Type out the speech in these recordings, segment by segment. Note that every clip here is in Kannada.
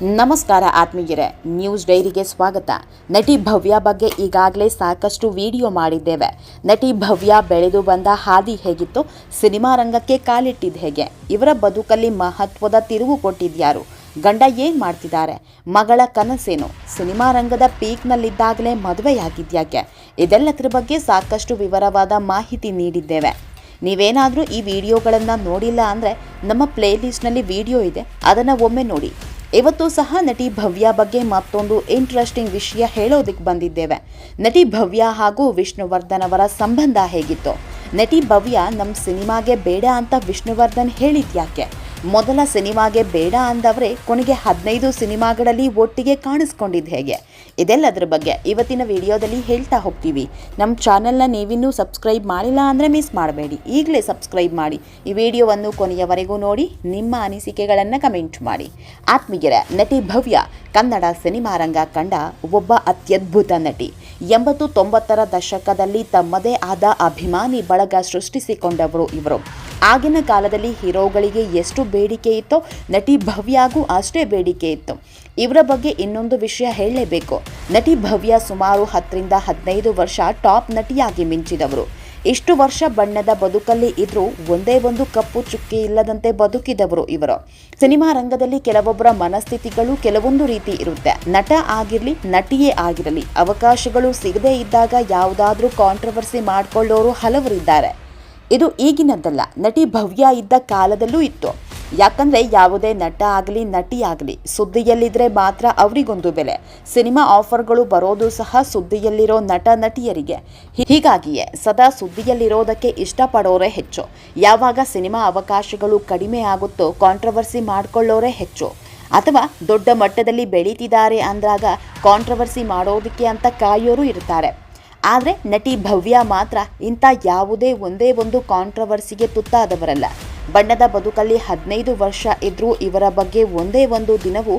ನಮಸ್ಕಾರ ಆತ್ಮೀಯರೇ, ನ್ಯೂಸ್ ಡೈರಿಗೆ ಸ್ವಾಗತ. ನಟಿ ಭವ್ಯ ಬಗ್ಗೆ ಈಗಾಗಲೇ ಸಾಕಷ್ಟು ವಿಡಿಯೋ ಮಾಡಿದ್ದೇವೆ. ನಟಿ ಭವ್ಯ ಬೆಳೆದು ಬಂದ ಹಾದಿ ಹೇಗಿತ್ತು, ಸಿನಿಮಾ ರಂಗಕ್ಕೆ ಕಾಲಿಟ್ಟಿದ್ದು ಹೇಗೆ, ಇವರ ಬದುಕಲ್ಲಿ ಮಹತ್ವದ ತಿರುವು ಕೊಟ್ಟಿದ್ಯಾರು, ಗಂಡ ಏನು ಮಾಡ್ತಿದ್ದಾರೆ, ಮಗಳ ಕನಸೇನು, ಸಿನಿಮಾ ರಂಗದ ಪೀಕ್ನಲ್ಲಿದ್ದಾಗಲೇ ಮದುವೆಯಾಗಿದ್ಯಾಕೆ, ಇದೆಲ್ಲದರ ಬಗ್ಗೆ ಸಾಕಷ್ಟು ವಿವರವಾದ ಮಾಹಿತಿ ನೀಡಿದ್ದೇವೆ. ನೀವೇನಾದರೂ ಈ ವಿಡಿಯೋಗಳನ್ನು ನೋಡಿಲ್ಲ ಅಂದರೆ ನಮ್ಮ ಪ್ಲೇಲಿಸ್ಟ್ನಲ್ಲಿ ವಿಡಿಯೋ ಇದೆ, ಅದನ್ನು ಒಮ್ಮೆ ನೋಡಿ. ಇವತ್ತು ಸಹ ನಟಿ ಭವ್ಯ ಬಗ್ಗೆ ಮತ್ತೊಂದು ಇಂಟ್ರೆಸ್ಟಿಂಗ್ ವಿಷಯ ಹೇಳೋದಕ್ಕೆ ಬಂದಿದ್ದೇವೆ. ನಟಿ ಭವ್ಯ ಹಾಗೂ ವಿಷ್ಣುವರ್ಧನ್ ಅವರ ಸಂಬಂಧ ಹೇಗಿತ್ತು? ನಟಿ ಭವ್ಯ ನಮ್ಮ ಸಿನಿಮಾಗೆ ಬೇಡ ಅಂತ ವಿಷ್ಣುವರ್ಧನ್ ಹೇಳಿದ್ಯಾಕೆ? ಮೊದಲ ಸಿನಿಮಾಗೆ ಬೇಡ ಅಂದವರೇ ಕೊನೆಗೆ ಹದಿನೈದು ಸಿನಿಮಾಗಳಲ್ಲಿ ಒಟ್ಟಿಗೆ ಕಾಣಿಸ್ಕೊಂಡಿದ್ದು ಹೇಗೆ? ಇದೆಲ್ಲದರ ಬಗ್ಗೆ ಇವತ್ತಿನ ವಿಡಿಯೋದಲ್ಲಿ ಹೇಳ್ತಾ ಹೋಗ್ತೀವಿ. ನಮ್ಮ ಚಾನೆಲ್ನ ನೀವಿನ್ನೂ ಸಬ್ಸ್ಕ್ರೈಬ್ ಮಾಡಿಲ್ಲ ಅಂದರೆ ಮಿಸ್ ಮಾಡಬೇಡಿ. ಈಗಲೇ ಸಬ್ಸ್ಕ್ರೈಬ್ ಮಾಡಿ. ಈ ವಿಡಿಯೋವನ್ನು ಕೊನೆಯವರೆಗೂ ನೋಡಿ, ನಿಮ್ಮ ಅನಿಸಿಕೆಗಳನ್ನು ಕಮೆಂಟ್ ಮಾಡಿ. ಆತ್ಮೀಯರ, ನಟಿ ಭವ್ಯ, ಕನ್ನಡ ಸಿನಿಮಾ ರಂಗ ಕಂಡ ಒಬ್ಬ ಅತ್ಯದ್ಭುತ ನಟಿ. ಎಂಬತ್ತು ತೊಂಬತ್ತರ ದಶಕದಲ್ಲಿ ತಮ್ಮದೇ ಆದ ಅಭಿಮಾನಿ ಬಳಗ ಸೃಷ್ಟಿಸಿಕೊಂಡವರು ಇವರು. ಆಗಿನ ಕಾಲದಲ್ಲಿ ಹೀರೋಗಳಿಗೆ ಎಷ್ಟು ಬೇಡಿಕೆ ಇತ್ತು. ನಟಿ ಭವ್ಯಾಗೂ ಅಷ್ಟೇ ಬೇಡಿಕೆ ಇತ್ತು. ಇವರ ಬಗ್ಗೆ ಇನ್ನೊಂದು ವಿಷಯ ಹೇಳಲೇಬೇಕು. ನಟಿ ಭವ್ಯ ಸುಮಾರು ಹತ್ತರಿಂದ ಹದಿನೈದು ವರ್ಷ ಟಾಪ್ ನಟಿಯಾಗಿ ಮಿಂಚಿದವರು. ಇಷ್ಟು ವರ್ಷ ಬಣ್ಣದ ಬದುಕಲ್ಲಿ ಇದ್ದರೂ ಒಂದೇ ಒಂದು ಕಪ್ಪು ಚುಕ್ಕಿ ಇಲ್ಲದಂತೆ ಬದುಕಿದವರು ಇವರು. ಸಿನಿಮಾ ರಂಗದಲ್ಲಿ ಕೆಲವೊಬ್ಬರ ಮನಸ್ಥಿತಿಗಳು ಕೆಲವೊಂದು ರೀತಿ ಇರುತ್ತೆ. ನಟ ಆಗಿರಲಿ, ನಟಿಯೇ ಆಗಿರಲಿ, ಅವಕಾಶಗಳು ಸಿಗದೇ ಇದ್ದಾಗ ಯಾವುದಾದ್ರೂ ಕಾಂಟ್ರವರ್ಸಿ ಮಾಡ್ಕೊಳ್ಳೋರು ಹಲವರಿದ್ದಾರೆ. ಇದು ಈಗಿನದ್ದಲ್ಲ. ನಟಿ ಭವ್ಯ ಇದ್ದ ಕಾಲದಲ್ಲೂ ಇತ್ತು. ಯಾಕಂದ್ರೆ ಯಾವುದೇ ನಟ ಆಗಲಿ, ನಟಿ ಆಗಲಿ ಸುದ್ದಿಯಲ್ಲಿದ್ದರೆ ಮಾತ್ರ ಅವರಿಗೊಂದು ಬೆಲೆ. ಸಿನಿಮಾ ಆಫರ್ಗಳು ಬರೋದು ಸಹ ಸುದ್ದಿಯಲ್ಲಿರೋ ನಟ, ನಟಿಯರಿಗೆ. ಹೀಗಾಗಿಯೇ ಸದಾ ಸುದ್ದಿಯಲ್ಲಿರೋದಕ್ಕೆ ಇಷ್ಟಪಡೋರೇ ಹೆಚ್ಚು. ಯಾವಾಗ ಸಿನಿಮಾ ಅವಕಾಶಗಳು ಕಡಿಮೆ ಆಗುತ್ತೋ ಕಾಂಟ್ರವರ್ಸಿ ಮಾಡ್ಕೊಳ್ಳೋರೇ ಹೆಚ್ಚು. ಅಥವಾ ದೊಡ್ಡ ಮಟ್ಟದಲ್ಲಿ ಬೆಳೀತಿದ್ದಾರೆ ಅಂದಾಗ ಕಾಂಟ್ರವರ್ಸಿ ಮಾಡೋದಕ್ಕೆ ಅಂತ ಕಾಯೋರು ಇರ್ತಾರೆ. ಆದರೆ ನಟಿ ಭವ್ಯ ಮಾತ್ರ ಇಂಥ ಯಾವುದೇ ಒಂದೇ ಒಂದು ಕಾಂಟ್ರವರ್ಸಿಗೆ ತುತ್ತಾದವರಲ್ಲ. ಬಣ್ಣದ ಬದುಕಲ್ಲಿ ಹದಿನೈದು ವರ್ಷ ಇದ್ರೂ ಇವರ ಬಗ್ಗೆ ಒಂದೇ ಒಂದು ದಿನವೂ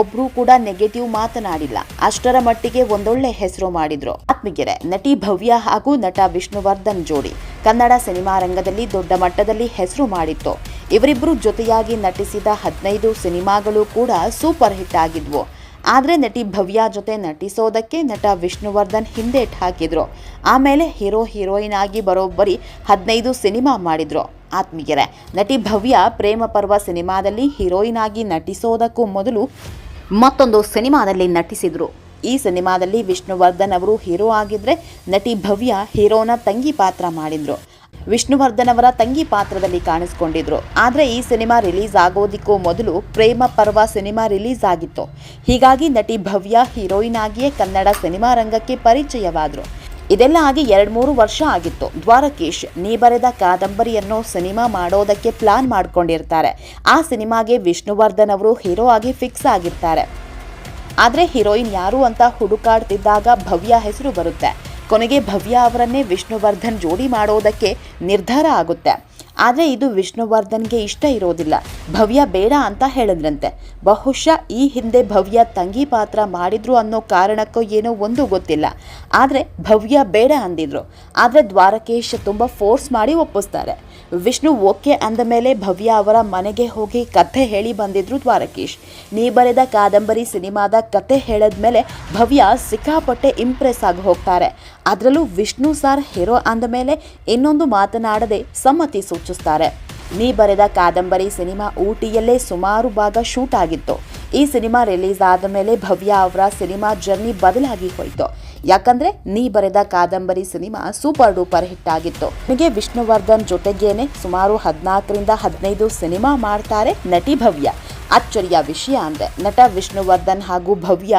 ಒಬ್ರು ಕೂಡ ನೆಗೆಟಿವ್ ಮಾತನಾಡಿಲ್ಲ. ಅಷ್ಟರ ಮಟ್ಟಿಗೆ ಒಂದೊಳ್ಳೆ ಹೆಸರು ಮಾಡಿದ್ರು. ಆತ್ಮಗೆರೆ ನಟಿ ಭವ್ಯ ಹಾಗೂ ನಟ ವಿಷ್ಣುವರ್ಧನ್ ಜೋಡಿ ಕನ್ನಡ ಸಿನಿಮಾ ರಂಗದಲ್ಲಿ ದೊಡ್ಡ ಮಟ್ಟದಲ್ಲಿ ಹೆಸರು ಮಾಡಿತ್ತು. ಇವರಿಬ್ಬರು ಜೊತೆಯಾಗಿ ನಟಿಸಿದ ಹದಿನೈದು ಸಿನಿಮಾಗಳು ಕೂಡ ಸೂಪರ್ ಹಿಟ್ ಆಗಿದ್ವು. ಆದರೆ ನಟಿ ಭವ್ಯ ಜೊತೆ ನಟಿಸೋದಕ್ಕೆ ನಟ ವಿಷ್ಣುವರ್ಧನ್ ಹಿಂದೇಟ್ ಹಾಕಿದ್ರು. ಆಮೇಲೆ ಹೀರೋ ಹೀರೋಯಿನ್ ಆಗಿ ಬರೋಬ್ಬರಿ ಹದಿನೈದು ಸಿನಿಮಾ ಮಾಡಿದ್ರು. ಆತ್ಮೀಯರೇ, ನಟಿ ಭವ್ಯ ಪ್ರೇಮ ಪರ್ವ ಸಿನಿಮಾದಲ್ಲಿ ಹೀರೋಯಿನ್ ಆಗಿ ನಟಿಸೋದಕ್ಕೂ ಮೊದಲು ಮತ್ತೊಂದು ಸಿನಿಮಾದಲ್ಲಿ ನಟಿಸಿದರು. ಈ ಸಿನಿಮಾದಲ್ಲಿ ವಿಷ್ಣುವರ್ಧನ್ ಅವರು ಹೀರೋ ಆಗಿದ್ದರೆ ನಟಿ ಭವ್ಯ ಹೀರೋನ ತಂಗಿ ಪಾತ್ರ ಮಾಡಿದರು. ವಿಷ್ಣುವರ್ಧನ್ ಅವರ ತಂಗಿ ಪಾತ್ರದಲ್ಲಿ ಕಾಣಿಸ್ಕೊಂಡಿದ್ರು. ಆದರೆ ಈ ಸಿನಿಮಾ ರಿಲೀಸ್ ಆಗೋದಕ್ಕೂ ಮೊದಲು ಪ್ರೇಮ ಪರ್ವ ಸಿನಿಮಾ ರಿಲೀಸ್ ಆಗಿತ್ತು. ಹೀಗಾಗಿ ನಟಿ ಭವ್ಯ ಹೀರೋಯಿನ್ ಆಗಿಯೇ ಕನ್ನಡ ಸಿನಿಮಾ ರಂಗಕ್ಕೆ ಪರಿಚಯವಾದರು. ಇದೆಲ್ಲ ಆಗಿ ಎರಡು ಮೂರು ವರ್ಷ ಆಗಿತ್ತು. ದ್ವಾರಕೀಶ್, ನೀ ಬರೆದ ಕಾದಂಬರಿಯನ್ನು ಸಿನಿಮಾ ಮಾಡೋದಕ್ಕೆ ಪ್ಲಾನ್ ಮಾಡಿಕೊಂಡಿರ್ತಾರೆ. ಆ ಸಿನಿಮಾಗೆ ವಿಷ್ಣುವರ್ಧನ್ ಅವರು ಹೀರೋ ಆಗಿ ಫಿಕ್ಸ್ ಆಗಿರ್ತಾರೆ. ಆದರೆ ಹೀರೋಯಿನ್ ಯಾರು ಅಂತ ಹುಡುಕಾಡ್ತಿದ್ದಾಗ ಭವ್ಯ ಹೆಸರು ಬರುತ್ತೆ. ಕೊನೆಗೆ ಭವ್ಯ ಅವರನ್ನೇ ವಿಷ್ಣುವರ್ಧನ್ ಜೋಡಿ ಮಾಡೋದಕ್ಕೆ ನಿರ್ಧಾರ ಆಗುತ್ತೆ. ಆದರೆ ಇದು ವಿಷ್ಣುವರ್ಧನ್ಗೆ ಇಷ್ಟ ಇರೋದಿಲ್ಲ. ಭವ್ಯ ಬೇಡ ಅಂತ ಹೇಳಿದ್ರಂತೆ. ಬಹುಶಃ ಈ ಹಿಂದೆ ಭವ್ಯ ತಂಗಿ ಪಾತ್ರ ಮಾಡಿದ್ರು ಅನ್ನೋ ಕಾರಣಕ್ಕೋ ಏನೋ ಒಂದು ಗೊತ್ತಿಲ್ಲ. ಆದರೆ ಭವ್ಯ ಬೇಡ ಅಂದಿದ್ರು. ಆದರೆ ದ್ವಾರಕೇಶ್ ತುಂಬ ಫೋರ್ಸ್ ಮಾಡಿ ಒಪ್ಪಿಸ್ತಾರೆ. ವಿಷ್ಣು ಓಕೆ ಅಂದ ಮೇಲೆ ಭವ್ಯ ಅವರ ಮನೆಗೆ ಹೋಗಿ ಕಥೆ ಹೇಳಿ ಬಂದಿದ್ರು ದ್ವಾರಕೀಶ್. ನೀ ಬರೆದ ಕಾದಂಬರಿ ಸಿನಿಮಾದ ಕತೆ ಹೇಳಿದ್ಮೇಲೆ ಭವ್ಯ ಸಿಕ್ಕಾಪಟ್ಟೆ ಇಂಪ್ರೆಸ್ ಆಗಿ ಹೋಗ್ತಾರೆ. ಅದರಲ್ಲೂ ವಿಷ್ಣು ಸಾರ್ ಹೀರೋ ಅಂದ ಮೇಲೆ ಇನ್ನೊಂದು ಮಾತನಾಡದೆ ಸಮ್ಮತಿ ಸೂಚಿಸ್ತಾರೆ. ನೀ ಬರೆದ ಕಾದಂಬರಿ ಸಿನಿಮಾ ಊಟಿಯಲ್ಲೇ ಸುಮಾರು ಭಾಗ ಶೂಟ್ ಆಗಿತ್ತು. ಈ ಸಿನಿಮಾ ರಿಲೀಸ್ ಆದ ಮೇಲೆ ಭವ್ಯ ಅವರ ಸಿನಿಮಾ ಜರ್ನಿ ಬದಲಾಗಿ ಹೋಯಿತು. ಯಾಕಂದ್ರೆ ನೀ ಬರೆದ ಕಾದಂಬರಿ ಸಿನಿಮಾ ಸೂಪರ್ ಡೂಪರ್ ಹಿಟ್ ಆಗಿತ್ತು. ನಿಮಗೆ ವಿಷ್ಣುವರ್ಧನ್ ಜೊತೆಗೇನೆ ಸುಮಾರು ಹದಿನಾಲ್ಕರಿಂದ ಹದಿನೈದು ಸಿನಿಮಾ ಮಾಡ್ತಾರೆ ನಟಿ ಭವ್ಯ. ಅಚ್ಚರಿಯ ವಿಷಯ ಅಂದ್ರೆ ನಟ ವಿಷ್ಣುವರ್ಧನ್ ಹಾಗೂ ಭವ್ಯ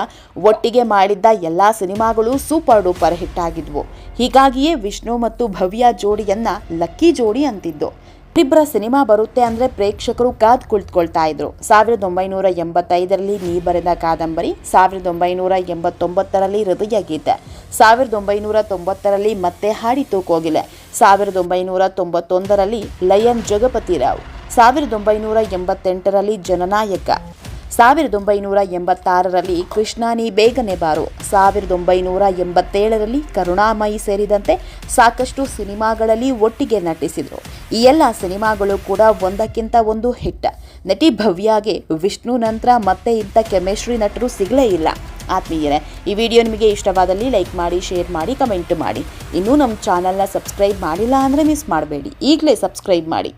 ಒಟ್ಟಿಗೆ ಮಾಡಿದ್ದ ಎಲ್ಲಾ ಸಿನಿಮಾಗಳು ಸೂಪರ್ ಡೂಪರ್ ಹಿಟ್ ಆಗಿದ್ವು. ಹೀಗಾಗಿಯೇ ವಿಷ್ಣು ಮತ್ತು ಭವ್ಯ ಜೋಡಿಯನ್ನ ಲಕ್ಕಿ ಜೋಡಿ ಅಂತಿದ್ದು. ಇಬ್ಬರ ಸಿನಿಮಾ ಬರುತ್ತೆ ಅಂದ್ರೆ ಪ್ರೇಕ್ಷಕರು ಕಾದ್ ಕುಳಿತುಕೊಳ್ತಾ ಇದ್ರು. ಸಾವಿರದ ಒಂಬೈನೂರ ಎಂಬತ್ತೈದರಲ್ಲಿ ನೀ ಬರೆದ ಕಾದಂಬರಿ ಸಾವಿರದ ಒಂಬೈನೂರ ಎಂಬತ್ತೊಂಬತ್ತರಲ್ಲಿ ಹೃದಯ ಗೀತೆ ಸಾವಿರದ ಒಂಬೈನೂರ ತೊಂಬತ್ತರಲ್ಲಿ ಮತ್ತೆ ಹಾಡಿ ಕೋಗಿಲೆ ಸಾವಿರದ ಒಂಬೈನೂರ ತೊಂಬತ್ತೊಂದರಲ್ಲಿ ಲಯನ್ ಜಗಪತಿ ರಾವ್. ಸಾವಿರದ ಒಂಬೈನೂರ ಎಂಬತ್ತೆಂಟರಲ್ಲಿ ಜನನಾಯಕ. ಸಾವಿರದ ಒಂಬೈನೂರ ಎಂಬತ್ತಾರರಲ್ಲಿ ಕೃಷ್ಣಾನಿ ಬೇಗನೆ ಬಾರು. ಸಾವಿರದ ಒಂಬೈನೂರ ಎಂಬತ್ತೇಳರಲ್ಲಿ ಕರುಣಾಮಯಿ ಸೇರಿದಂತೆ ಸಾಕಷ್ಟು ಸಿನಿಮಾಗಳಲ್ಲಿ ಒಟ್ಟಿಗೆ ನಟಿಸಿದರು. ಈ ಎಲ್ಲ ಸಿನಿಮಾಗಳು ಕೂಡ ಒಂದಕ್ಕಿಂತ ಒಂದು ಹಿಟ್. ನಟಿ ಭವ್ಯಾಗೆ ವಿಷ್ಣು ನಂತರ ಮತ್ತೆ ಇಂಥ ಕೆಮಿಸ್ಟ್ರಿ ನಟರು ಸಿಗಲೇ ಇಲ್ಲ. ಆತ್ಮೀಯರೇ, ಈ ವಿಡಿಯೋ ನಿಮಗೆ ಇಷ್ಟವಾದಲ್ಲಿ ಲೈಕ್ ಮಾಡಿ, ಶೇರ್ ಮಾಡಿ, ಕಮೆಂಟ್ ಮಾಡಿ. ಇನ್ನೂ ನಮ್ಮ ಚಾನಲ್ನ ಸಬ್ಸ್ಕ್ರೈಬ್ ಮಾಡಿಲ್ಲ ಅಂದರೆ ಮಿಸ್ ಮಾಡಬೇಡಿ. ಈಗಲೇ ಸಬ್ಸ್ಕ್ರೈಬ್ ಮಾಡಿ.